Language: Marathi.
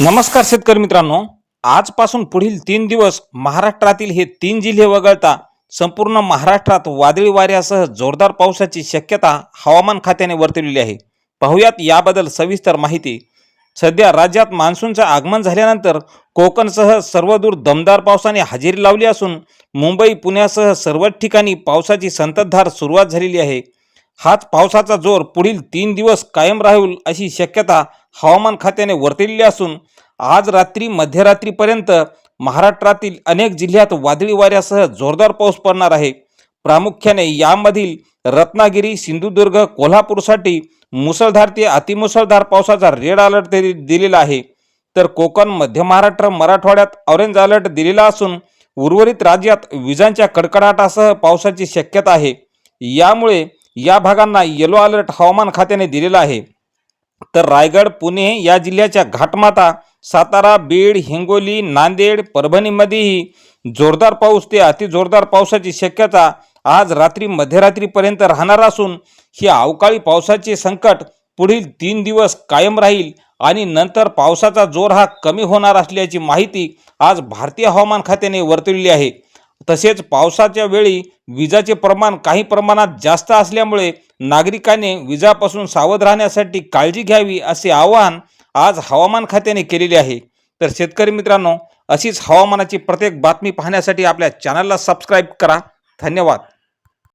नमस्कार शेतकरी मित्रांनो. आजपासून पुढील तीन दिवस महाराष्ट्रातील हे तीन जिल्हे वगळता संपूर्ण महाराष्ट्रात वादळी वाऱ्यासह जोरदार पावसाची शक्यता हवामान खात्याने वर्तवलेली आहे. पाहुयात याबद्दल सविस्तर माहिती. सध्या राज्यात मान्सूनचं आगमन झाल्यानंतर कोकणसह सर्वदूर दमदार पावसाने हजेरी लावली असून मुंबई पुण्यासह सर्वच ठिकाणी पावसाची संततधार सुरुवात झालेली आहे. हाच पावसाचा जोर पुढील तीन दिवस कायम राहील अशी शक्यता हवामान खात्याने वर्तवलेली असून आज रात्री मध्यरात्रीपर्यंत महाराष्ट्रातील अनेक जिल्ह्यात वादळी वाऱ्यासह जोरदार पाऊस पडणार आहे. प्रामुख्याने यामधील रत्नागिरी सिंधुदुर्ग कोल्हापूरसाठी मुसळधार ते अतिमुसळधार पावसाचा रेड अलर्ट दि- दिलेला आहे. तर कोकण मध्य महाराष्ट्र मराठवाड्यात ऑरेंज अलर्ट दिलेला असून उर्वरित राज्यात विजांच्या कडकडाटासह पावसाची शक्यता आहे. यामुळे या भागांना येलो अलर्ट हवामान खात्याने दिलेला आहे. तर रायगड पुणे या जिल्ह्याच्या घाटमाता सातारा बीड हिंगोली नांदेड परभणीमध्येही जोरदार पाऊस ते अतिजोरदार पावसाची शक्यता आज रात्री मध्यरात्रीपर्यंत राहणार असून हे अवकाळी पावसाचे संकट पुढील तीन दिवस कायम राहील आणि नंतर पावसाचा जोर हा कमी होणार असल्याची माहिती आज भारतीय हवामान खात्याने वर्तवली आहे. तसेच पावसाच्या वेळी विजाचे प्रमाण काही प्रमाणात जास्त असल्यामुळे नागरिकाने विजापासून सावध राहण्यासाठी काळजी घ्यावी असे आवाहन आज हवामान खात्याने केलेले आहे. तर शेतकरी मित्रांनो अशीच हवामानाची प्रत्येक बातमी पाहण्यासाठी आपल्या चॅनलला सबस्क्राईब करा. धन्यवाद.